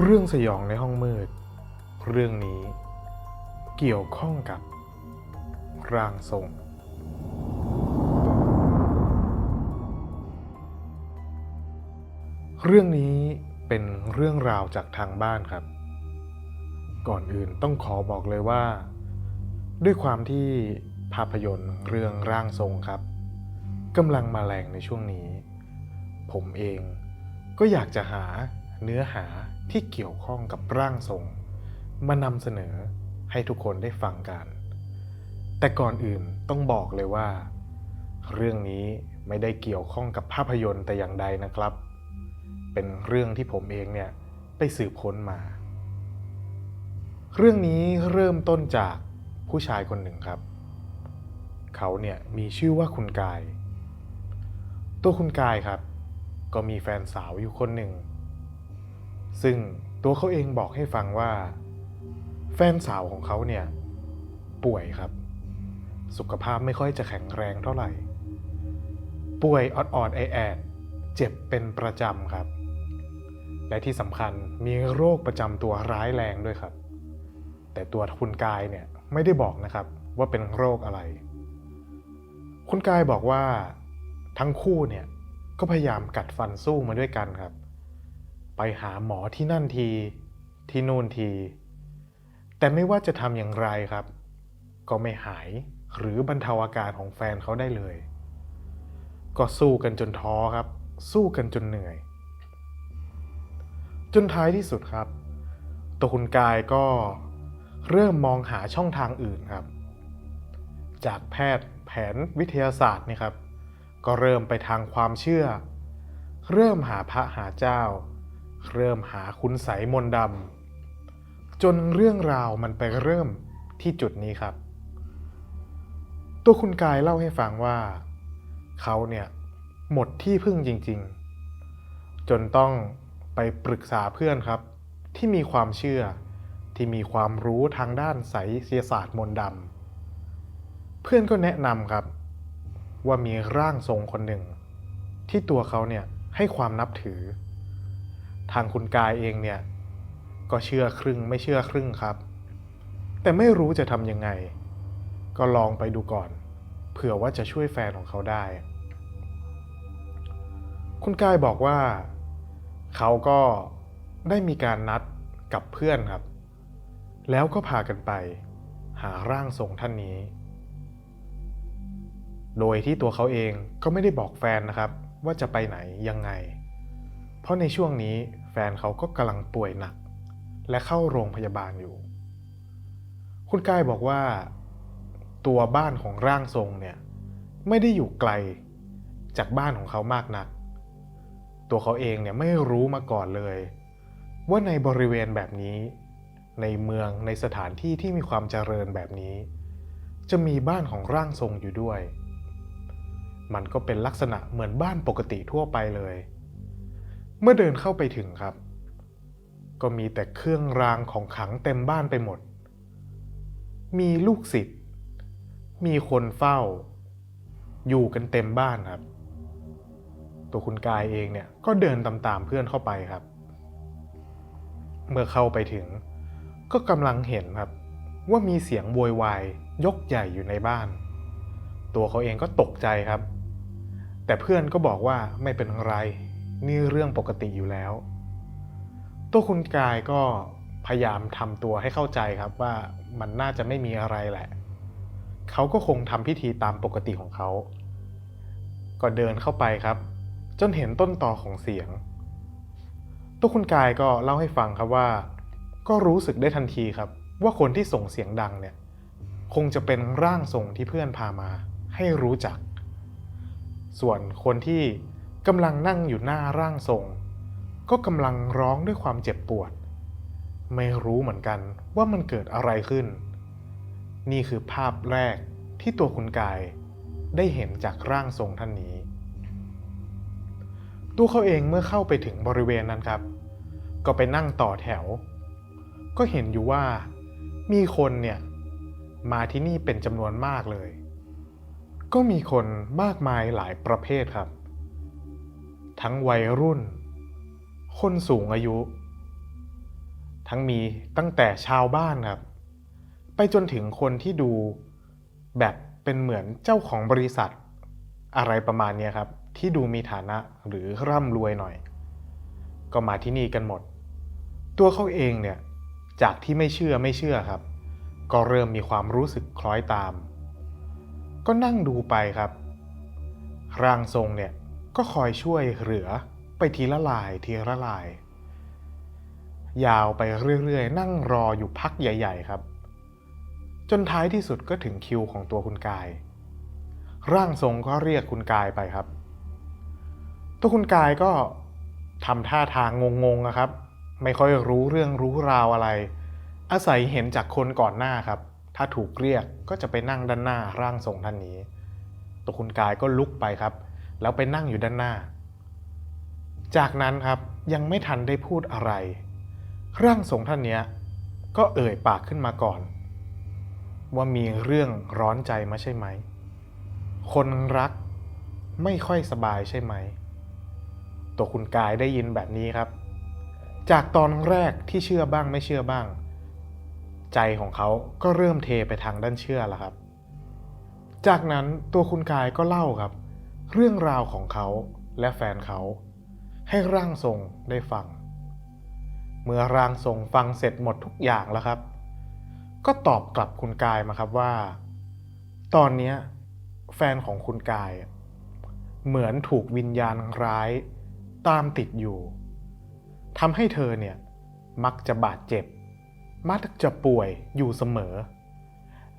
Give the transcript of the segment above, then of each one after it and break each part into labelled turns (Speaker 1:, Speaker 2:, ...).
Speaker 1: เรื่องสยองในห้องมืด เรื่องนี้เกี่ยวข้องกับ ร่างทรง เรื่องนี้เป็นเรื่องราวจากทางบ้านครับ ก่อนอื่นต้องขอบอกเลยว่า ด้วยความที่ภาพยนตร์เรื่องร่างทรงครับกำลังมาแรงในช่วงนี้ ผมเองก็อยากจะหาเนื้อหา ที่เกี่ยวข้องกับร่างทรง มานำเสนอให้ทุกคนได้ฟังกัน แต่ก่อนอื่นต้องบอกเลยว่า เรื่องนี้ไม่ได้เกี่ยวข้องกับภาพยนตร์แต่อย่างใดนะครับ เป็นเรื่องที่ผมเองเนี่ยไปสืบค้นมา เรื่องนี้เริ่มต้นจากผู้ชายคนหนึ่งครับ เขาเนี่ยมีชื่อว่าคุณกาย ตัวคุณกายครับ ก็มีแฟนสาวอยู่คนหนึ่ง ซึ่งตัวเขาเองบอกให้ฟังว่า แฟนสาวของเขาเนี่ยป่วยครับ สุขภาพไม่ค่อยจะแข็งแรงเท่าไหร่ ป่วยออดๆแอดเจ็บเป็นประจำครับ และที่สำคัญมีโรคประจำตัวร้ายแรงด้วยครับ แต่ตัวคุณกายเนี่ยไม่ได้บอกนะครับว่าเป็นโรคอะไร คุณกายบอกว่าทั้งคู่เนี่ยก็พยายามกัดฟันสู้มาด้วยกันครับ ไปหาหมอที่นั่นที ที่นู่นที แต่ไม่ว่าจะทำอย่างไรครับ ก็ไม่หายหรือบรรเทาอาการของแฟนเขาได้เลย ก็สู้กันจนท้อครับ สู้กันจนเหนื่อย จนท้ายที่สุดครับ ตัวคุณกายก็เริ่มมองหาช่องทางอื่นครับ จากแพทย์แผนวิทยาศาสตร์นี่ครับ ก็เริ่มไปทางความเชื่อ เริ่มหาพระหาเจ้า เริ่มหาคุณไสยมนดำจนเรื่องราวมันไปเริ่มที่จุดนี้ครับ ตัวคุณกายเล่าให้ฟังว่า เขาเนี่ยหมดที่พึ่งจริง ๆ จนต้องไปปรึกษาเพื่อนครับ ที่มีความเชื่อที่มีความรู้ทางด้านไสยศาสตร์มนต์ดำเพื่อนก็แนะนำครับ ว่ามีร่างทรงคนหนึ่ง ที่ตัวเขาเนี่ยให้ความนับถือ ทางคุณกายเองเนี่ย ก็เชื่อครึ่งไม่เชื่อครึ่งครับ แต่ไม่รู้จะทำยังไง ก็ลองไปดูก่อน เผื่อว่าจะช่วยแฟนของเขาได้ คุณกายบอกว่า เขาก็ได้มีการนัดกับเพื่อนครับ แล้วก็พากันไป หาร่างทรงท่านนี้ โดยที่ตัวเขาเองก็ไม่ได้บอกแฟนนะครับ ว่าจะไปไหนยังไง เพราะในช่วงนี้แฟนเขาก็กำลังป่วยหนัก และเข้าโรงพยาบาลอยู่ คุณกายบอกว่า ตัวบ้านของร่างทรงเนี่ย ไม่ได้อยู่ไกลจากบ้านของเขามากนัก ตัวเขาเองเนี่ยไม่รู้มาก่อนเลย ว่าในบริเวณแบบนี้ ในเมืองในสถานที่ที่มีความเจริญแบบนี้ จะมีบ้านของร่างทรงอยู่ด้วย มันก็เป็นลักษณะเหมือนบ้านปกติทั่วไปเลย เมื่อเดินเข้าไปถึงครับ ก็มีแต่เครื่องรางของขังเต็มบ้านไปหมด มีลูกศิษย์มีคนเฝ้า อยู่กันเต็มบ้านครับ ตัวคุณกายเองเนี่ยก็เดินตามๆเพื่อนเข้าไปครับ เมื่อเข้าไปถึง ก็กำลังเห็นครับ ว่ามีเสียงโวยวายยกใหญ่อยู่ในบ้าน ตัวเขาเองก็ตกใจครับ แต่เพื่อนก็บอกว่าไม่เป็นไร นี่เรื่องปกติอยู่แล้ว ตัวคุณกายก็พยายามทำตัวให้เข้าใจครับว่ามันน่าจะไม่มีอะไรแหละ เขาก็คงทำพิธีตามปกติของเขา ก็เดินเข้าไปครับ จนเห็นต้นตอของเสียง ตัวคุณกายก็เล่าให้ฟังครับว่า ก็รู้สึกได้ทันทีครับ ว่าคนที่ส่งเสียงดังเนี่ย คงจะเป็นร่างทรงที่เพื่อนพามา ให้รู้จัก ส่วนคนที่ กำลังนั่งอยู่หน้าร่างทรง ก็กำลังร้องด้วยความเจ็บปวด ไม่รู้เหมือนกันว่ามันเกิดอะไรขึ้น นี่คือภาพแรกที่ตัวคุณกายได้เห็นจากร่างทรงท่านนี้ ตัวเขาเองเมื่อเข้าไปถึงบริเวณนั้นครับ ก็ไปนั่งต่อแถว ก็เห็นอยู่ว่ามีคนเนี่ยมาที่นี่เป็นจำนวนมากเลย ก็มีคนมากมายหลายประเภทครับ ทั้งวัยรุ่น คนสูงอายุ ทั้งมีตั้งแต่ชาวบ้านครับ ไปจนถึงคนที่ดูแบบเป็นเหมือนเจ้าของบริษัท อะไรประมาณนี้ครับ ที่ดูมีฐานะหรือร่ำรวยหน่อย ก็มาที่นี่กันหมด ตัวเขาเองเนี่ยจากที่ไม่เชื่อไม่เชื่อครับ ก็เริ่มมีความรู้สึกคล้อยตาม ก็นั่งดูไปครับ ร่างทรงเนี่ย ก็คอยช่วยเหลือไปทีละลายทีละลาย ยาวไปเรื่อยๆ นั่งรออยู่พักใหญ่ๆครับ จนท้ายที่สุดก็ถึงคิวของตัวคุณกาย ร่างทรงก็เรียกคุณกายไปครับ ตัวคุณกายก็ทำท่าทางงงๆนะครับ ไม่ค่อยรู้เรื่องรู้ราวอะไร อาศัยเห็นจากคนก่อนหน้าครับ ถ้าถูกเรียกก็จะไปนั่งด้านหน้าร่างทรงท่านนี้ ตัวคุณกายก็ลุกไปครับ แล้วไปนั่งอยู่ด้านหน้า จากนั้นครับยังไม่ทันได้พูดอะไร ร่างทรงท่านเนี้ยก็เอ่ยปากขึ้นมาก่อน ว่ามีเรื่องร้อนใจมาใช่ไหม คนรักไม่ค่อยสบายใช่ไหม ตัวคุณกายได้ยินแบบนี้ครับ จากตอนแรกที่เชื่อบ้างไม่เชื่อบ้าง ใจของเขาก็เริ่มเทไปทางด้านเชื่อแล้วครับ จากนั้นตัวคุณกายก็เล่าครับ เรื่องราวของเขาและแฟนเขา ให้ร่างทรงได้ฟัง เมื่อร่างทรงฟังเสร็จหมดทุกอย่างแล้วครับ ก็ตอบกลับคุณกายมาครับว่า ตอนนี้แฟนของคุณกาย เหมือนถูกวิญญาณร้ายตามติดอยู่ทำให้เธอเนี่ยมักจะบาดเจ็บ มักจะป่วยอยู่เสมอ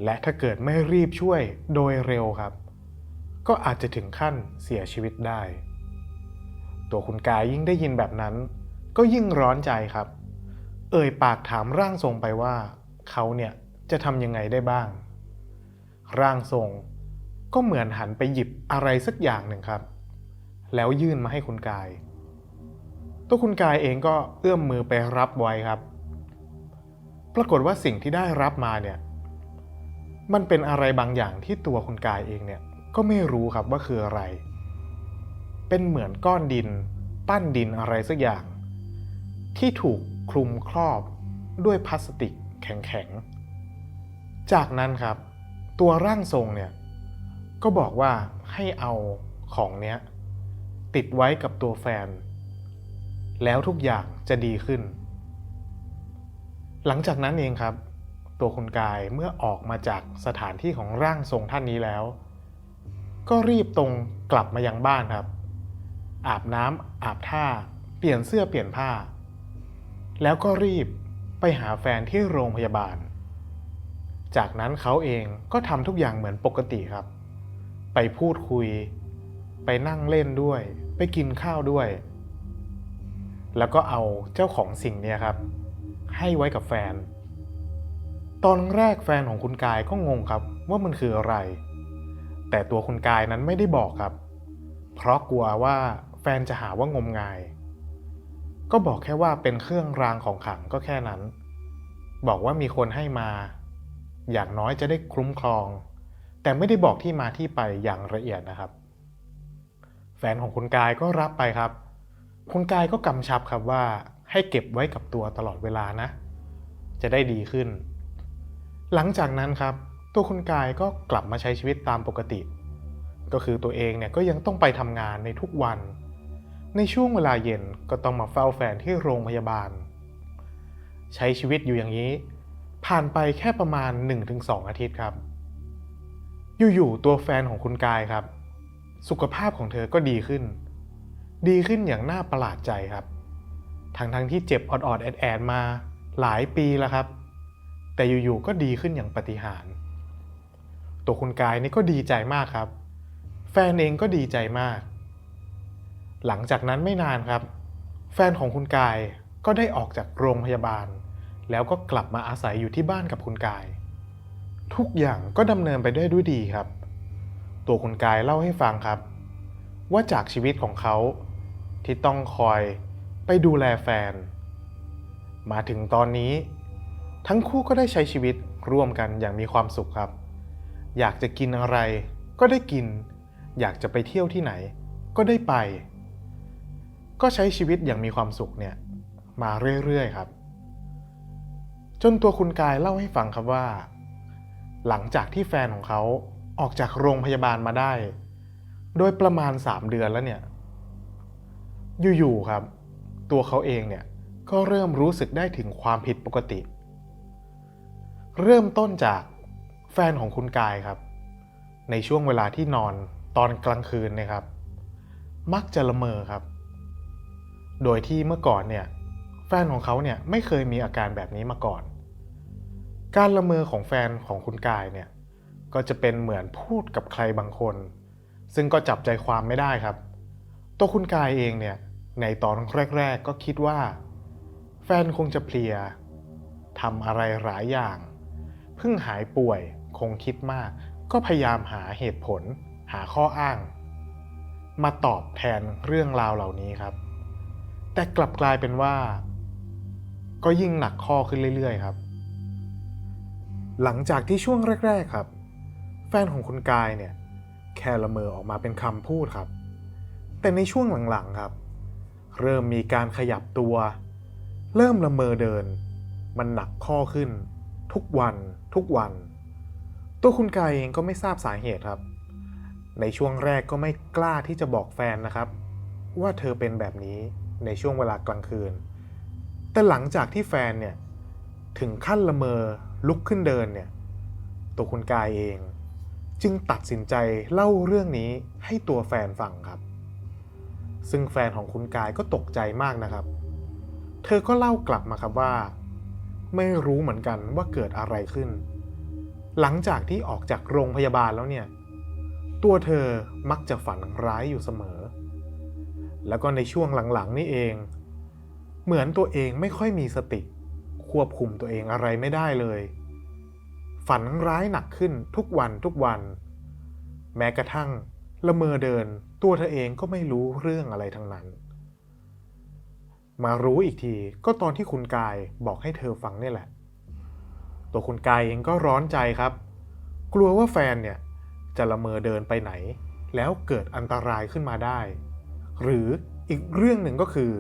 Speaker 1: และถ้าเกิดไม่รีบช่วยโดยเร็วครับ ก็อาจจะถึงขั้นเสียชีวิตได้ ตัวคุณกายยิ่งได้ยินแบบนั้น ก็ยิ่งร้อนใจครับ เอ่ยปากถามร่างทรงไปว่า เขาเนี่ยจะทำยังไงได้บ้าง ร่างทรงก็เหมือนหันไปหยิบอะไรสักอย่างหนึ่งครับ แล้วยื่นมาให้คุณกาย ตัวคุณกายเองก็เอื้อมมือไปรับไว้ครับ ปรากฏว่าสิ่งที่ได้รับมาเนี่ย มันเป็นอะไรบางอย่างที่ตัวคุณกายเองเนี่ย ก็ไม่รู้ครับว่าคืออะไร เป็นเหมือนก้อนดิน ปั้นดินอะไรสักอย่าง ที่ถูกคลุมครอบด้วยพลาสติกแข็งๆ จากนั้นครับ ตัวร่างทรงเนี่ย ก็บอกว่าให้เอาของเนี้ย ติดไว้กับตัวแฟน แล้วทุกอย่างจะดีขึ้น หลังจากนั้นเองครับ ตัวคุณกายเมื่อออกมาจากสถานที่ของร่างทรงท่านนี้แล้ว ก็รีบตรงกลับมายังบ้านครับ อาบน้ำอาบท่า เปลี่ยนเสื้อเปลี่ยนผ้า แล้วก็รีบไปหาแฟนที่โรงพยาบาล จากนั้นเขาเองก็ทำทุกอย่างเหมือนปกติครับ ไปพูดคุย ไปนั่งเล่นด้วย ไปกินข้าวด้วย แล้วก็เอาเจ้าของสิ่งนี้ครับ ให้ไว้กับแฟน ตอนแรกแฟนของคุณกายก็งงครับว่ามันคืออะไร แต่ตัวคุณกายนั้นไม่ได้บอกครับ เพราะกลัวว่าแฟนจะหาว่างมงาย ก็บอกแค่ว่าเป็นเครื่องรางของขลังก็แค่นั้น บอกว่ามีคนให้มา อย่างน้อยจะได้คุ้มครอง แต่ไม่ได้บอกที่มาที่ไปอย่างละเอียดนะครับ แฟนของคุณกายก็รับไปครับ คุณกายก็กำชับครับว่าให้เก็บไว้กับตัวตลอดเวลานะ จะได้ดีขึ้น หลังจากนั้นครับ ตัวคุณกายก็กลับมาใช้ชีวิตตามปกติ ก็คือตัวเองเนี่ยก็ยังต้องไปทำงานในทุกวัน ในช่วงเวลาเย็นก็ต้องมาเฝ้าแฟนที่โรงพยาบาล ใช้ชีวิตอยู่อย่างนี้ ผ่านไปแค่ประมาณ 1-2 อาทิตย์ครับ อยู่ๆตัวแฟนของคุณกายครับ สุขภาพของเธอก็ดีขึ้น ดีขึ้นอย่างน่าประหลาดใจครับทั้งๆที่เจ็บออดๆแอดๆมาหลายปีแล้วครับ แต่อยู่ๆก็ดีขึ้นอย่างปฏิหาริย์ ตัวคุณกายนี่ก็ดีใจมากครับ แฟนเองก็ดีใจมาก หลังจากนั้นไม่นานครับ แฟนของคุณกายก็ได้ออกจากโรงพยาบาล แล้วก็กลับมาอาศัยอยู่ที่บ้านกับคุณกาย ทุกอย่างก็ดำเนินไปได้ด้วยดีครับ ตัวคุณกายเล่าให้ฟังครับ ว่าจากชีวิตของเขาที่ต้องคอยไปดูแลแฟน มาถึงตอนนี้ ทั้งคู่ก็ได้ใช้ชีวิตร่วมกันอย่างมีความสุขครับ อยากจะกินอะไร ก็ได้กิน อยากจะไปเที่ยวที่ไหน ก็ได้ไป ก็ใช้ชีวิตอย่างมีความสุขเนี่ยมาเรื่อยๆครับ จนตัวคุณกายเล่าให้ฟังครับว่า หลังจากที่แฟนของเขาออกจากโรงพยาบาลมาได้ โดยประมาณ 3 เดือนแล้วเนี่ย อยู่ๆครับ ตัวเขาเองเนี่ยก็เริ่มรู้สึกได้ถึงความผิดปกติ เริ่มต้นจาก แฟนของคุณกายครับ ในช่วงเวลาที่นอนตอนกลางคืนนะครับ มักจะละเมอครับ โดยที่เมื่อก่อนเนี่ยแฟนของเขาเนี่ยไม่เคยมีอาการแบบนี้มาก่อน การละเมอของแฟนของคุณกายเนี่ยก็จะเป็นเหมือนพูดกับใครบางคน ซึ่งก็จับใจความไม่ได้ครับ ตัวคุณกายเองเนี่ยในตอนแรก ๆ ก็คิดว่า แฟนคงจะเพลียทำอะไรหลายอย่าง เพิ่งหายป่วย คงคิดมาก ก็พยายามหาเหตุผล หาข้ออ้าง มาตอบแทนเรื่องราวเหล่านี้ครับ แต่กลับกลายเป็นว่า ก็ยิ่งหนักข้อขึ้นเรื่อยๆครับ หลังจากที่ช่วงแรก ๆครับ แฟนของคุณกายเนี่ยแค่ละเมอออกมาเป็นคำพูดครับ แต่ในช่วงหลังๆครับ เริ่มมีการขยับตัว เริ่มละเมอเดิน มันหนักข้อขึ้น ทุกวัน ทุกวัน ตัวคุณกายเองก็ไม่ทราบสาเหตุครับ ในช่วงแรกก็ไม่กล้าที่จะบอกแฟนนะครับ ว่าเธอเป็นแบบนี้ในช่วงเวลากลางคืน แต่หลังจากที่แฟนเนี่ยถึงขั้นละเมอลุกขึ้นเดินเนี่ย ตัวคุณกายเอง จึงตัดสินใจเล่าเรื่องนี้ให้ตัวแฟนฟังครับ ซึ่งแฟนของคุณกายก็ตกใจมากนะครับ เธอก็เล่ากลับมาครับว่า ไม่รู้เหมือนกันว่าเกิดอะไรขึ้น หลังจากที่ออกจากโรงพยาบาลแล้วเนี่ย ตัวเธอมักจะฝันร้ายอยู่เสมอ แล้วก็ในช่วงหลังๆนี่เอง เหมือนตัวเองไม่ค่อยมีสติ ควบคุมตัวเองอะไรไม่ได้เลย ฝันร้ายหนักขึ้นทุกวันทุกวัน แม้กระทั่งละเมอเดิน ตัวเธอเองก็ไม่รู้เรื่องอะไรทั้งนั้น มารู้อีกทีก็ตอนที่คุณกายบอกให้เธอฟังนี่แหละ ตัวคุณกายเองก็ร้อนใจครับ กลัวว่าแฟนเนี่ยจะละเมอเดินไปไหน แล้วเกิดอันตรายขึ้นมาได้ หรืออีกเรื่องหนึ่งก็คือ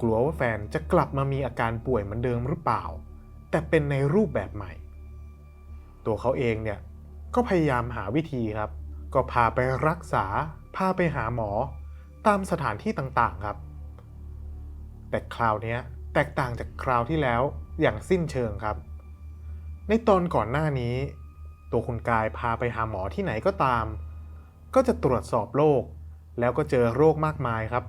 Speaker 1: กลัวว่าแฟนจะกลับมามีอาการป่วยเหมือนเดิมหรือเปล่า แต่เป็นในรูปแบบใหม่ ตัวเขาเองเนี่ยก็พยายามหาวิธีครับ ก็พาไปรักษา พาไปหาหมอ ตามสถานที่ต่างๆครับ แต่คราวนี้แตกต่างจากคราวที่แล้วอย่างสิ้นเชิงครับ ในตอนก่อนหน้านี้ ตัวคุณกายพาไปหาหมอที่ไหนก็ตาม ก็จะตรวจสอบโรคแล้วก็เจอโรคมากมายครับ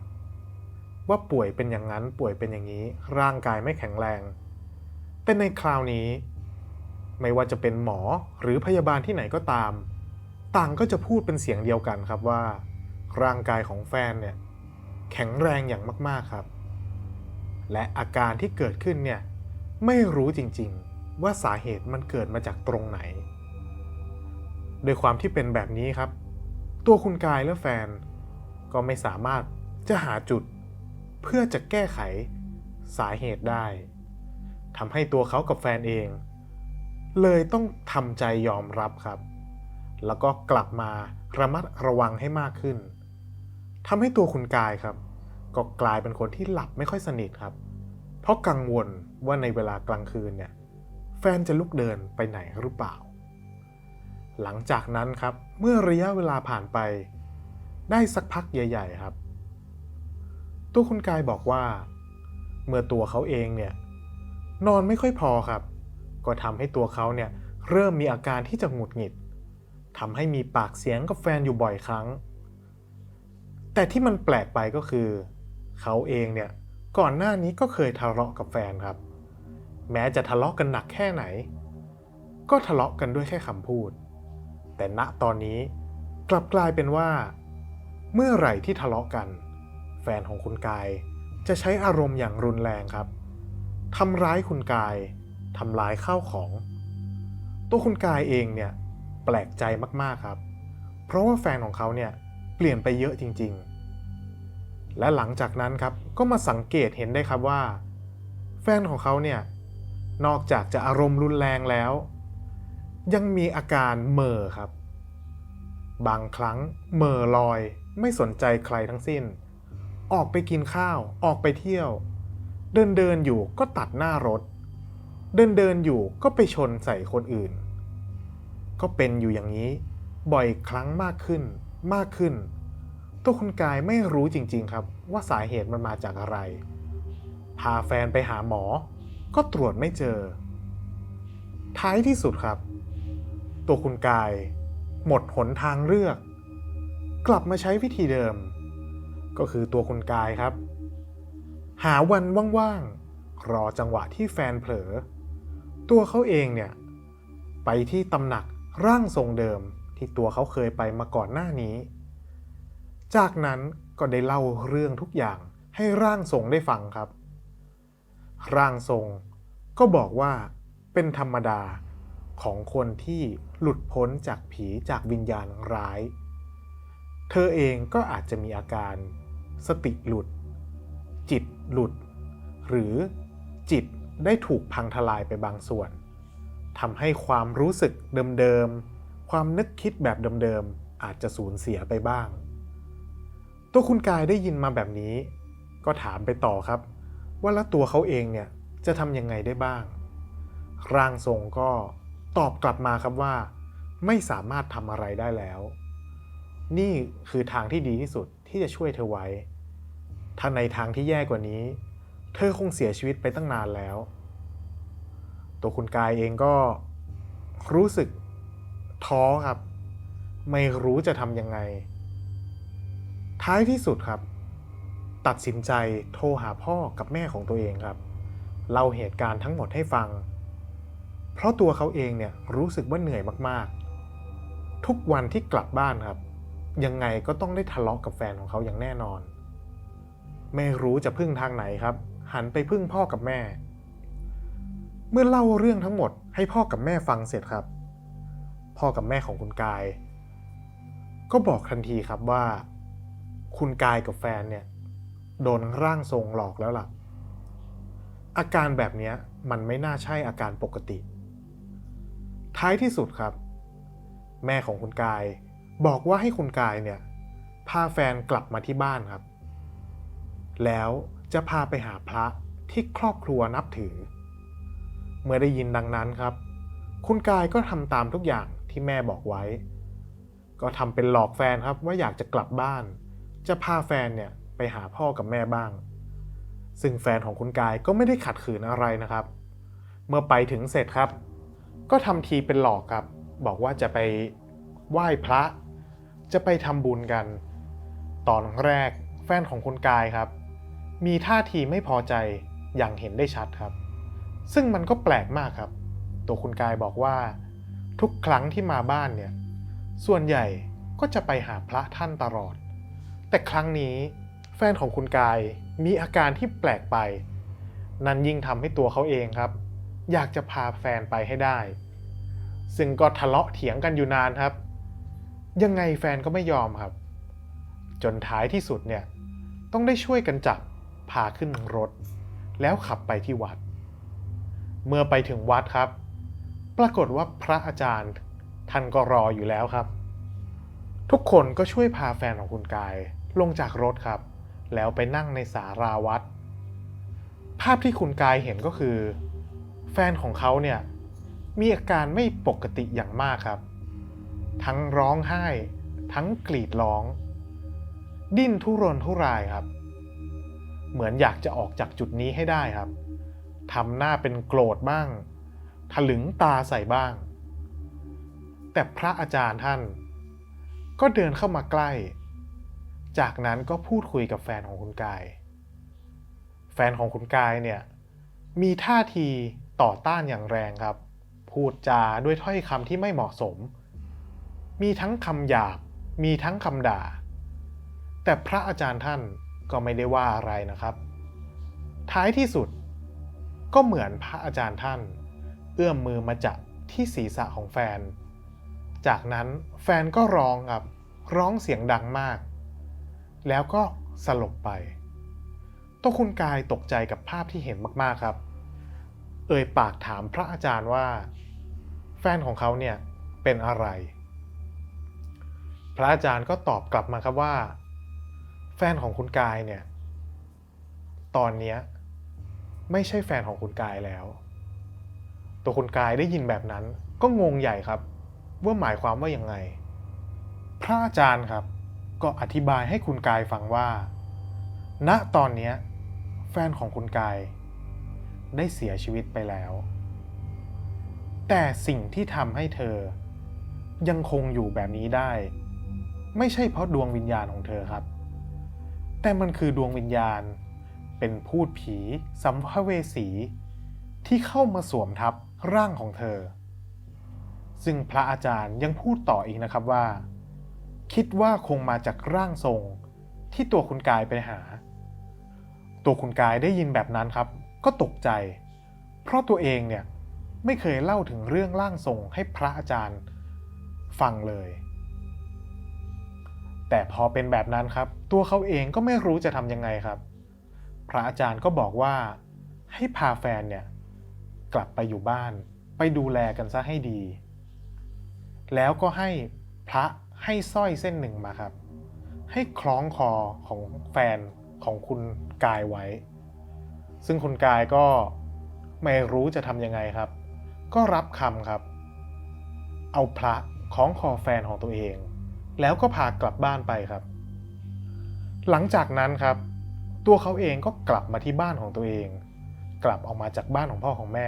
Speaker 1: ว่าป่วยเป็นอย่างนั้นป่วยเป็นอย่างนี้ร่างกายไม่แข็งแรง แต่ในคราวนี้ ไม่ว่าจะเป็นหมอหรือพยาบาลที่ไหนก็ตาม ต่างก็จะพูดเป็นเสียงเดียวกันครับว่า ร่างกายของแฟนเนี่ยแข็งแรงอย่างมากๆครับ และอาการที่เกิดขึ้นเนี่ยไม่รู้จริงๆ ว่าสาเหตุมันเกิดมาจากตรงไหน โดยความที่เป็นแบบนี้ครับ ตัวคุณกายและแฟน ก็ไม่สามารถจะหาจุด เพื่อจะแก้ไขสาเหตุได้ทำให้ตัวเขากับแฟนเอง เลยต้องทำใจยอมรับครับ แล้วก็กลับมาระมัดระวังให้มากขึ้นทำให้ตัวคุณกายครับ ก็กลายเป็นคนที่หลับไม่ค่อยสนิทครับ เพราะกังวลว่าในเวลากลางคืนเนี่ย แฟนจะลุกเดินไปไหนหรือเปล่า หลังจากนั้นครับเมื่อระยะเวลาผ่านไป ได้สักพักใหญ่ ๆ ครับ ตัวคุณกายบอกว่า เมื่อตัวเขาเองเนี่ยนอนไม่ค่อยพอครับ ก็ทำให้ตัวเขาเนี่ยเริ่มมีอาการที่จะหงุดหงิดทำให้มีปากเสียงกับแฟนอยู่บ่อยครั้ง แต่ที่มันแปลกไปก็คือ เขาเองเนี่ยก่อนหน้านี้ก็เคยทะเลาะกับแฟนครับ แม้จะทะเลาะกันหนักแค่ไหน ก็ทะเลาะกันด้วยแค่คำพูด แต่ณตอนนี้กลับกลายเป็นว่า เมื่อไหร่ที่ทะเลาะกัน แฟนของคุณกายจะใช้อารมณ์อย่างรุนแรงครับทำร้ายคุณกายทำลายข้าวของ ตัวคุณกายเองเนี่ยแปลกใจมากๆครับ เพราะว่าแฟนของเขาเนี่ยเปลี่ยนไปเยอะจริง ๆ และหลังจากนั้นครับก็มาสังเกตเห็นได้ครับว่า แฟนของเขาเนี่ย นอกจากจะอารมณ์รุนแรงแล้ว ยังมีอาการเม่อครับ บางครั้งเม่อลอยไม่สนใจใครทั้งสิ้น ออกไปกินข้าว ออกไปเที่ยว เดินเดินอยู่ก็ตัดหน้ารถ เดินเดินอยู่ก็ไปชนใส่คนอื่น ก็เป็นอยู่อย่างนี้ บ่อยครั้งมากขึ้น มากขึ้น ตัวคุณกายไม่รู้จริง ๆ ครับ ว่าสาเหตุมันมาจากอะไร พาแฟนไปหาหมอ ก็ตรวจไม่เจอ ท้ายที่สุดครับ ตัวคุณกาย หมดหนทางเลือก กลับมาใช้วิธีเดิม ก็คือตัวคุณกายครับ หาวันว่างๆ รอจังหวะที่แฟนเผลอ ตัวเขาเองเนี่ย ไปที่ตำหนักร่างทรงเดิมที่ตัวเขาเคยไปมาก่อนหน้านี้ จากนั้นก็ได้เล่าเรื่องทุกอย่างให้ร่างทรงได้ฟังครับ ร่างทรง ก็บอกว่าเป็นธรรมดาของคนที่หลุดพ้นจากผีจากวิญญาณร้าย เธอเองก็อาจจะมีอาการ สติหลุด จิตหลุด หรือจิตได้ถูกพังทลายไปบางส่วนทำให้ความรู้สึกเดิมๆ ความนึกคิดแบบเดิมๆ อาจจะสูญเสียไปบ้าง ตัวคุณกายได้ยินมาแบบนี้ ก็ถามไปต่อครับ ว่าล้วตัวเขาเองเนี่ยจะทำยังไงได้บ้าง ร่างทรงก็ตอบกลับมาครับว่า ไม่สามารถทำอะไรได้แล้ว นี่คือทางที่ดีที่สุดที่จะช่วยเธอไว้ ถ้าในทางที่แย่กว่านี้ เธอคงเสียชีวิตไปตั้งนานแล้ว ตัวคุณกายเองก็รู้สึกท้อครับ ไม่รู้จะทำยังไง ท้ายที่สุดครับ ตัดสินใจโทรหาพ่อกับแม่ของตัวเองครับเล่าเหตุการณ์ทั้งหมดให้ฟัง เพราะตัวเขาเองเนี่ยรู้สึกว่าเหนื่อยมากๆ ทุกวันที่กลับบ้านครับ ยังไงก็ต้องได้ทะเลาะกับแฟนของเขาอย่างแน่นอน ไม่รู้จะพึ่งทางไหนครับ หันไปพึ่งพ่อกับแม่ เมื่อเล่าเรื่องทั้งหมดให้พ่อกับแม่ฟังเสร็จครับ พ่อกับแม่ของคุณกาย ก็บอกทันทีครับว่า คุณกายกับแฟนเนี่ย โดนร่างทรงหลอกแล้วล่ะ อาการแบบนี้มันไม่น่าใช่อาการปกติ ท้ายที่สุดครับ แม่ของคุณกายบอกว่าให้คุณกายเนี่ยพาแฟนกลับมาที่บ้านครับ แล้วจะพาไปหาพระที่ครอบครัวนับถือ เมื่อได้ยินดังนั้นครับ คุณกายก็ทำตามทุกอย่างที่แม่บอกไว้ ก็ทำเป็นหลอกแฟนครับว่าอยากจะกลับบ้าน จะพาแฟนเนี่ย ไปหาพ่อกับแม่บ้าง ซึ่งแฟนของคุณกายก็ไม่ได้ขัดขืนอะไรนะครับ เมื่อไปถึงเสร็จครับ ก็ทำทีเป็นหลอกครับ บอกว่าจะไปไหว้พระ จะไปทำบุญกัน ตอนแรกแฟนของคุณกายครับ มีท่าทีไม่พอใจอย่างเห็นได้ชัดครับ ซึ่งมันก็แปลกมากครับ ตัวคุณกายบอกว่า ทุกครั้งที่มาบ้านเนี่ย ส่วนใหญ่ก็จะไปหาพระท่านตลอด แต่ครั้งนี้ แฟนของคุณกายมีอาการที่แปลกไป นั่นยิ่งทำให้ตัวเขาเองครับ อยากจะพาแฟนไปให้ได้ ซึ่งก็ทะเลาะเถียงกันอยู่นานครับ ยังไงแฟนก็ไม่ยอมครับ จนท้ายที่สุดเนี่ย ต้องได้ช่วยกันจับพาขึ้นรถ แล้วขับไปที่วัด เมื่อไปถึงวัดครับ ปรากฏว่าพระอาจารย์ท่านก็รออยู่แล้วครับ ทุกคนก็ช่วยพาแฟนของคุณกายลงจากรถครับ แล้วไปนั่งในศาลาวัด ภาพที่คุณกายเห็นก็คือ แฟนของเขาเนี่ยมีอาการไม่ปกติอย่างมากครับ ทั้งร้องไห้ ทั้งกรีดร้อง ดิ้นทุรนทุรายครับ เหมือนอยากจะออกจากจุดนี้ให้ได้ครับทำหน้าเป็นโกรธบ้าง ถลึงตาใส่บ้าง แต่พระอาจารย์ท่าน ก็เดินเข้ามาใกล้ จากนั้นก็พูดคุยกับแฟนของคุณกาย แฟนของคุณกายเนี่ยมีท่าทีต่อต้านอย่างแรงครับ พูดจาด้วยถ้อยคำที่ไม่เหมาะสม มีทั้งคำหยาบ มีทั้งคำด่า แต่พระอาจารย์ท่านก็ไม่ได้ว่าอะไรนะครับ ท้ายที่สุด ก็เหมือนพระอาจารย์ท่าน เอื้อมมือมาจับที่ศีรษะของแฟน จากนั้นแฟนก็ร้องครับ ร้องเสียงดังมาก แล้วก็สลบไปตัวคุณกายตกใจกับภาพที่เห็นมากๆครับ เอ่ยปากถามพระอาจารย์ว่า แฟนของเขาเนี่ยเป็นอะไร พระอาจารย์ก็ตอบกลับมาครับว่า แฟนของคุณกายเนี่ย ตอนนี้ไม่ใช่แฟนของคุณกายแล้ว ตัวคุณกายได้ยินแบบนั้นก็งงใหญ่ครับ ว่าหมายความว่ายังไง พระอาจารย์ครับ ก็อธิบายให้คุณกายฟังว่า ณตอนนี้แฟนของคุณกาย ได้เสียชีวิตไปแล้ว แต่สิ่งที่ทำให้เธอ ยังคงอยู่แบบนี้ได้ ไม่ใช่เพราะดวงวิญญาณของเธอครับ แต่มันคือดวงวิญญาณ เป็นพูดผีสัมภเวสี ที่เข้ามาสวมทับร่างของเธอ ซึ่งพระอาจารย์ยังพูดต่ออีกนะครับว่า คิดว่าคงมาจากร่างทรงที่ตัวคุณกายไปหา ตัวคุณกายได้ยินแบบนั้นครับ ก็ตกใจ เพราะตัวเองเนี่ยไม่เคยเล่าถึงเรื่องร่างทรงให้พระอาจารย์ฟังเลย แต่พอเป็นแบบนั้นครับ ตัวเขาเองก็ไม่รู้จะทำยังไงครับ พระอาจารย์ก็บอกว่าให้พาแฟนเนี่ยกลับไปอยู่บ้านไปดูแลกันซะให้ดี แล้วก็ให้พระ ให้สร้อยเส้นหนึ่งมาครับ ให้คล้องคอของแฟนของคุณกายไว้ ซึ่งคุณกายก็ไม่รู้จะทำยังไงครับ ก็รับคำครับ เอาพระคล้องคอแฟนของตัวเอง แล้วก็พากลับบ้านไปครับ หลังจากนั้นครับ ตัวเขาเองก็กลับมาที่บ้านของตัวเอง กลับออกมาจากบ้านของพ่อของแม่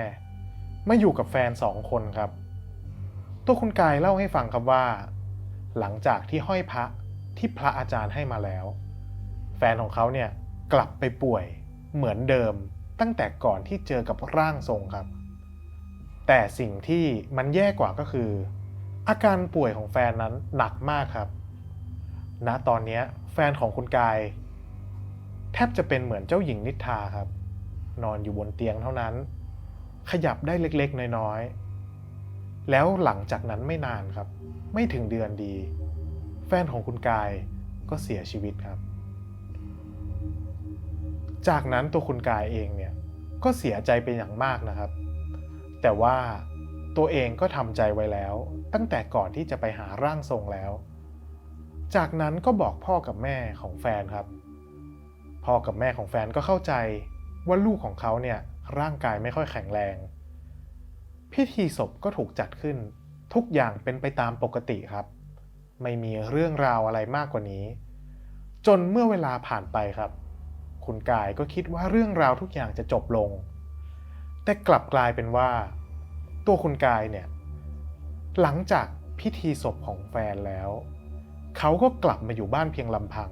Speaker 1: มาอยู่กับแฟนสองคนครับ ตัวคุณกายเล่าให้ฟังครับว่า หลังจากที่ห้อยพระที่พระอาจารย์ให้มาแล้ว แฟนของเขาเนี่ยกลับไปป่วยเหมือนเดิมตั้งแต่ก่อนที่เจอกับร่างทรงครับ แต่สิ่งที่มันแย่กว่าก็คือ อาการป่วยของแฟนนั้นหนักมากครับณตอนนี้แฟนของคุณกาย แทบจะเป็นเหมือนเจ้าหญิงนิทราครับ นอนอยู่บนเตียงเท่านั้น ขยับได้เล็กๆ น้อยๆ แล้วหลังจากนั้นไม่นานครับ ไม่ถึงเดือนดี แฟนของคุณกายก็เสียชีวิตครับ จากนั้นตัวคุณกายเองเนี่ยก็เสียใจเป็นอย่างมากนะครับ แต่ว่าตัวเองก็ทำใจไว้แล้ว ตั้งแต่ก่อนที่จะไปหาร่างทรงแล้ว จากนั้นก็บอกพ่อกับแม่ของแฟนครับ พ่อกับแม่ของแฟนก็เข้าใจว่าลูกของเขาเนี่ยร่างกายไม่ค่อยแข็งแรง พิธีศพก็ถูกจัดขึ้น ทุกอย่างเป็นไปตามปกติครับ ไม่มีเรื่องราวอะไรมากกว่านี้ จนเมื่อเวลาผ่านไปครับ คุณกายก็คิดว่าเรื่องราวทุกอย่างจะจบลง แต่กลับกลายเป็นว่า ตัวคุณกายเนี่ย หลังจากพิธีศพของแฟนแล้ว เขาก็กลับมาอยู่บ้านเพียงลำพัง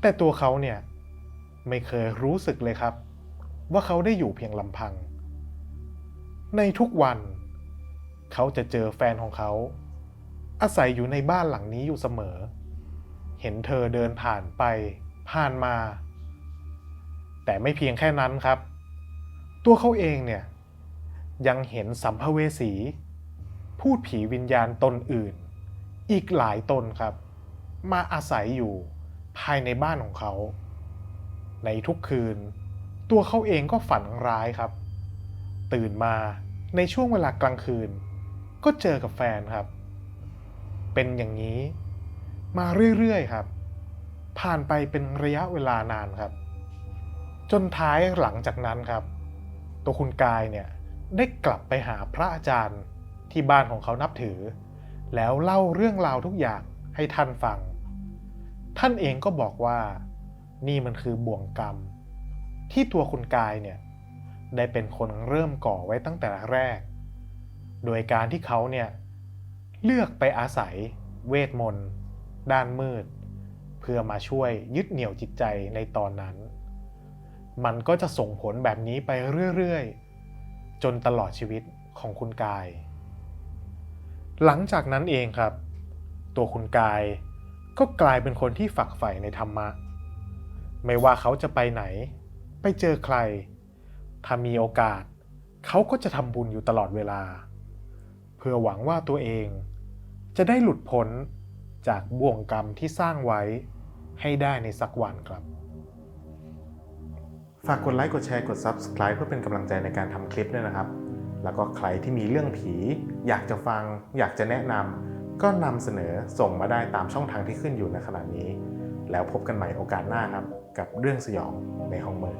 Speaker 1: แต่ตัวเขาเนี่ยไม่เคยรู้สึกเลยครับ ว่าเขาได้อยู่เพียงลำพัง ในทุกวัน เขาจะเจอแฟนของเขา อาศัยอยู่ในบ้านหลังนี้อยู่เสมอ เห็นเธอเดินผ่านไป ผ่านมา แต่ไม่เพียงแค่นั้นครับ ตัวเขาเองเนี่ย ยังเห็นสัมภเวสี พูดผีวิญญาณตนอื่น อีกหลายตนครับ มาอาศัยอยู่ภายในบ้านของเขา ในทุกคืน ตัวเขาเองก็ฝันร้ายครับ ตื่นมาในช่วงเวลากลางคืน ก็เจอกับแฟนครับ เป็นอย่างนี้ มาเรื่อยๆครับ ผ่านไปเป็นระยะเวลานานครับ จนท้ายหลังจากนั้นครับ ตัวคุณกายเนี่ยได้กลับไปหาพระอาจารย์ที่บ้านของเขานับถือ แล้วเล่าเรื่องราวทุกอย่างให้ท่านฟัง ท่านเองก็บอกว่านี่มันคือบ่วงกรรม ที่ตัวคุณกายเนี่ยได้เป็นคนเริ่มก่อไว้ตั้งแต่แรก โดยการที่เขาเนี่ยเลือกไปอาศัยเวทมนต์ด้านมืด เพื่อมาช่วยยึดเหนี่ยวจิตใจในตอนนั้น มันก็จะส่งผลแบบนี้ไปเรื่อยๆ จนตลอดชีวิตของคุณกาย หลังจากนั้นเองครับ ตัวคุณกายก็กลายเป็นคนที่ฝักใฝ่ในธรรมะ ไม่ว่าเขาจะไปไหน ไปเจอใคร ถ้ามีโอกาส เขาก็จะทำบุญอยู่ตลอดเวลา พื่อหวังว่าตัวเอง จะได้หลุดพ้นจากบ่วงกรรมที่สร้างไว้ให้ได้ในสักวันครับ ฝากกดไลค์กดแชร์กด Subscribe เพื่อเป็นกำลังใจในการทำคลิปด้วยนะครับ แล้วก็ใครที่มีเรื่องผี อยากจะฟัง อยากจะแนะนำก็นำเสนอส่งมาได้ตามช่องทางที่ขึ้นอยู่ในขณะนี้ แล้วพบกันใหม่โอกาสหน้าครับ กับเรื่องสยองในห้องมืด